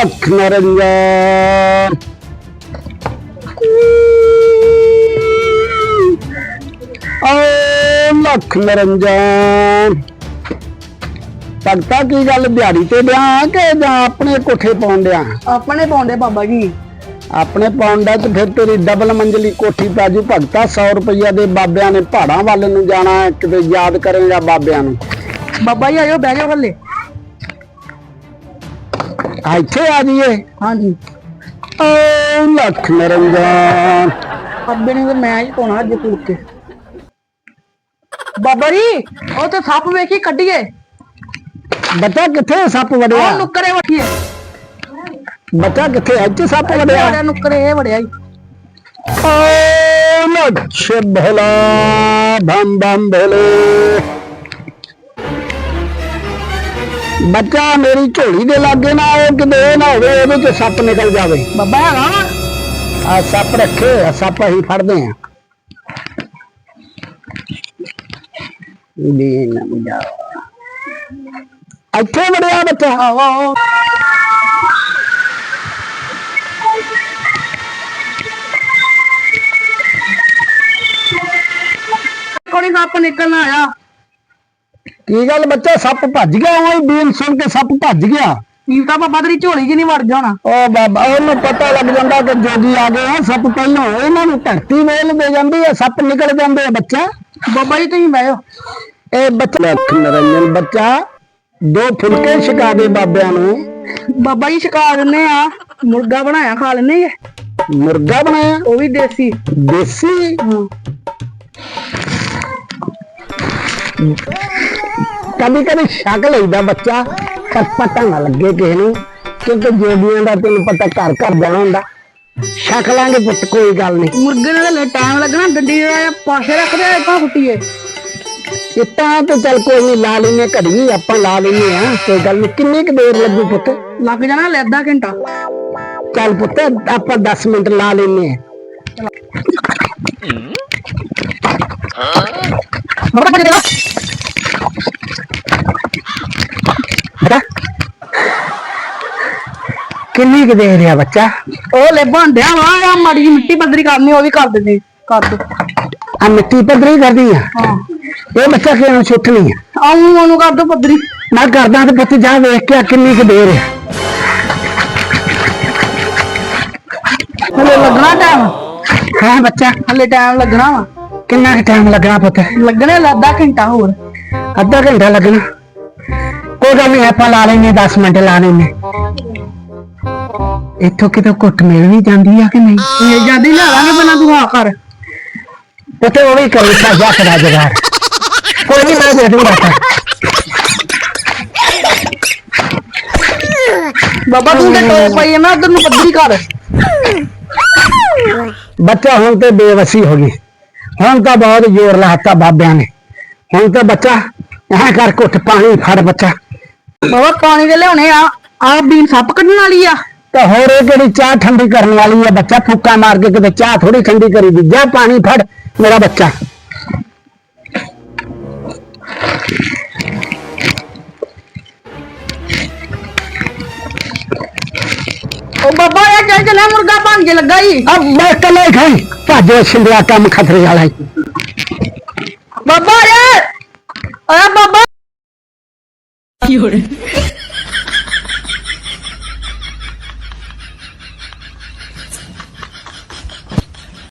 ਲੱਖ ਨਰੰਜਨ ਓ ਲੱਖ ਨਰੰਜਨ ਭਗਤਾ ਕੀ ਗੱਲ ਦਿਹਾੜੀ ਤੇ ਦਿਆਂ ਕਿ ਜਾਂ ਆਪਣੇ ਕੋਠੇ ਪਾਉਣ ਡਿਆਂ? ਆਪਣੇ ਪਾਉਂਦੇ ਬਾਬਾ ਜੀ। ਆਪਣੇ ਪੌਂਡਾ ਤੇ ਫਿਰ ਤੇਰੀ ਡਬਲ ਮੰਜ਼ਲੀ ਕੋਠੀ ਪਾਜੂ ਭਗਤਾ 100 ਰੁਪਈਆ ਦੇ ਬਾਬਿਆਂ ਨੇ ਪਹਾੜਾਂ ਵੱਲ ਨੂੰ ਜਾਣਾ ਹੈ, ਕਿਤੇ ਯਾਦ ਕਰੇਗਾ ਬਾਬਿਆਂ ਨੂੰ। ਬਾਬਾ ਜੀ ਆਇਓ ਬਹਿ ਜਾਓ ਥੱਲੇ ਇੱਥੇ ਆ ਜੀਏ ਹਾਂਜੀ। ਓ ਲੱਖ ਨਰੰਜਨ ਅੱਬੇ ਨੇ ਤੇ ਮੈਂ ਹੀ ਪਾਉਣਾ ਅੱਜ ਫੂਕ ਕੇ ਬਾਬਾ ਜੀ ਉਹ ਤੇ ਸੱਪ ਵੇਖੀ ਕੱਢੀਏ। ਬੱਚਾ ਕਿੱਥੇ ਸੱਪ ਉਹ ਵੜਿਆ ਨੁੱਕਰੇ ਵਟੀਏ ਬੱਚਾ ਕਿੱਥੇ ਇੱਥੇ ਸੱਪ ਵੜਿਆ? ਵੜਿਆ ਨੁੱਕਰੇ ਇਹ ਵੜਿਆ ਜੀ ਓ ਲੱਛ ਭਲਾ ਭੰ ਭੰ ਭਲੇ ਬੱਚਾ ਮੇਰੀ ਝੋਲੀ ਦੇ ਲਾਗੇ ਨਾ ਆਏ ਕਿਤੇ ਇਹ ਨਾ ਹੋਵੇ ਇਹਦੇ ਚ ਸੱਪ ਨਿਕਲ ਜਾਵੇ। ਬਾਬਾ ਹੈਗਾ ਵਾ? ਆ ਸੱਪ ਰੱਖੇ ਆ ਸੱਪ ਅਸੀਂ ਫੜਦੇ ਆ। ਦੀ ਨਾ ਮੁੰਡਾ ਇੱਥੇ ਵੜਿਆ ਬੱਚਾ। ਆਹੋ ਆਹੋ। ਕੋਣੀ ਸੱਪ ਨਿਕਲਣਾ ਆਇਆ। ਕੀ ਗੱਲ ਬੱਚਾ ਸੱਪ ਭੱਜ ਗਿਆ ਉਹ ਬੀਨ ਸੁਣ ਕੇ ਸੱਪ ਭੱਜ ਗਿਆ। ਕੀ ਤਾਂ ਬਾਬਾ ਤੇਰੀ ਝੋਲੀ 'ਚ ਨਹੀਂ ਵੜ ਜਾਣਾ। ਉਹ ਬਾਬਾ ਉਹਨੂੰ ਪਤਾ ਲੱਗ ਜਾਂਦਾ ਕਿ ਜੋਗੀ ਆ ਗਏ ਆ ਸੱਪ ਪਹਿਲਾਂ ਇਹਨਾਂ ਨੂੰ ਧਰਤੀ ਵੇਲ ਦੇ ਜਾਂਦੀ ਹੈ ਸੱਪ ਨਿਕਲ ਜਾਂਦੇ ਆ ਬੱਚਾ। ਬਾਬਾ ਜੀ ਤੁਸੀਂ ਬਹਿਓ ਇਹ ਬੱਚਾ ਨਰੰਜਨ ਬੱਚਾ ਦੋ ਫੁਲਕੇ ਛਕਾ ਦੇ ਬਾਬਿਆਂ ਨੂੰ। ਬਾਬਾ ਜੀ ਛਕਾ ਦਿੰਨੇ ਆ। ਮੁਰਗਾ ਬਣਾਇਆ ਖਾ ਲੈਨੇ ਆ। ਮੁਰਗਾ ਬਣਾਇਆ? ਉਹ ਵੀ ਦੇਸੀ। ਦੇਸੀ? ਹਾਂ। ਕਦੀ ਕਦੀ ਸ਼ੱਕ ਲਈਦਾ ਬੱਚਾ ਪਰ ਪਤਾ ਨਾ ਲੱਗੇ ਕਿਸੇ ਨੂੰ ਕਿਉਂਕਿ ਜੋਗੀਆਂ ਦਾ ਤੈਨੂੰ ਪਤਾ ਘਰ ਘਰ ਜਾਣਾ ਹੁੰਦਾ। ਸ਼ੱਕ ਲਾਂਗੇ ਪੁੱਤ ਕੋਈ ਗੱਲ ਨਹੀਂ। ਮੁਰਗੇ ਨਾਲ ਲੈ ਟਾਈਮ ਲੱਗਣਾ ਡੰਡੀ ਦਾ ਪਾਸੇ ਰੱਖਦੇ ਆ ਇੱਥਾਂ ਫੁੱਟੀਏ ਇਤਾਂ ਤੇ ਚੱਲ ਕੋਈ ਨਹੀਂ ਲਾ ਲੈਨੇ ਘੜੀ ਆਪਾਂ ਲਾ ਲੈਨੇ ਆ ਕੋਈ ਗੱਲ ਨਹੀਂ। ਕਿੰਨੀ ਕੁ ਦੇਰ ਲੱਗੂ ਪੁੱਤ? ਲੱਗ ਜਾਣਾ ਲੈ ਅੱਧਾ ਘੰਟਾ। ਚੱਲ ਪੁੱਤ ਆਪਾਂ 10 ਮਿੰਟ ਲਾ ਲੈਨੇ ਆ ਬਾਬਾ ਕਿੰਨੀ ਕੁ ਦੇਰ ਆ ਬੱਚਾ? ਉਹ ਲੈ ਭਾਂਡਿਆ ਵਾ ਆ ਮਾੜੀ ਜਿਹੀ ਮਿੱਟੀ ਪੱਧਰੀ ਕਰਨੀ ਉਹ ਵੀ ਕਰ ਦਿੰਦੇ ਕਰ ਦੋ। ਆ ਮਿੱਟੀ ਪੱਧਰੀ ਕਰਦੀ ਆ? ਹਾਂ। ਇਹ ਬੱਚਾ ਕਿਹਨੂੰ ਸੁੱਟਣੀ ਆ? ਆਉਂ ਉਹਨੂੰ ਕਰ ਦੋ ਪੱਧਰੀ। ਮੈਂ ਕਰਦਾ ਤੇ ਪੁੱਤ ਜਾ ਵੇਖ ਕੇ ਆ ਕਿੰਨੀ ਕੁ ਦੇਰ ਆ। ਹਲੇ ਲੱਗਣਾ ਟਾਈਮ ਹਾਂ ਬੱਚਾ। ਹਲੇ ਟਾਈਮ ਲੱਗਣਾ ਵਾ। ਕਿੰਨਾ ਕੁ ਟਾਈਮ ਲੱਗਣਾ ਪੁੱਤ? ਲੱਗਣੇ ਲੈ ਅੱਧਾ ਘੰਟਾ ਹੋਰ। ਅੱਧਾ ਘੰਟਾ ਲੱਗਣਾ। ਕੋਈ ਗੱਲ ਨਹੀਂ ਆਪਾਂ ਲਾ ਲੈਨੇ 10 ਮਿੰਟ ਲਾ ਲੈਨੇ ਇੱਥੋਂ ਕਿਤੇ ਘੁੱਟ ਮਿਲ ਵੀ ਜਾਂਦੀ ਆ ਕਿ ਨਹੀਂ? ਇਹ ਜਾਂਦੀ ਲੈ ਲਾਂਗੇ ਪਹਿਲਾਂ ਹਾਂ ਕਰ। ਉੱਥੇ ਉਹ ਵੀ ਕਰੀ ਸਾ ਜਾ ਕਰਾ ਜਗਾ ਕੋਈ ਨਹੀਂ ਮੈਂ ਦੇ ਦੂੰਗਾ ਤਾਂ ਬਾਬਾ ਤੂੰ ਤੇ ਟੋਪ ਪਈ ਨਾ ਉਧਰ ਨੂੰ ਪੱਧਰੀ ਕਰ। ਬੱਚਾ ਹੁਣ ਤੇ ਬੇਵਸੀ ਹੋ ਗਈ। ਹੁਣ ਤਾਂ ਬਹੁਤ ਜ਼ੋਰ ਲਾਤਾ ਬਾਬਿਆਂ ਨੇ। ਹੁਣ ਤਾਂ ਬੱਚਾ ਐ ਕਰ ਘੁੱਟ ਪਾਣੀ ਫੜ ਬੱਚਾ। ਬਾਬਾ ਪਾਣੀ ਦੇ ਲਿਆਉਣੇ ਆ। ਆ ਬੀਨ ਸੱਪ ਕੱਢਣ ਵਾਲੀ ਆ। ਤੇ ਹੋਰ ਇਹ ਕਿਹੜੀ ਚਾਹ ਠੰਡੀ ਕਰਨ ਵਾਲੀ ਆ? ਬੱਚਾ ਫੂਕਾ ਮਾਰ ਕੇ ਕਿਤੇ ਚਾਹ ਥੋੜੀ ਠੰਡੀ ਕਰੀ ਦੀ। ਜਾ ਪਾਣੀ ਫੜ ਮੇਰਾ ਬੱਚਾ। ਉਹ ਬਾਬਾ ਇਹ ਚੱਲ ਚੱਲਿਆ ਮੁਰਗਾ ਬਣ ਕੇ ਲੱਗਾ ਈ ਅਬ ਮੈਂ ਕੱਲੇ ਖਾਈ। ਭਾਜੋ ਸਿੰਦਰਾ ਕੰਮ ਖਤਰੇ ਵਾਲਾ ਈ। ਬਾਬਾ ਰੇ ਓਏ ਬਾਬਾ।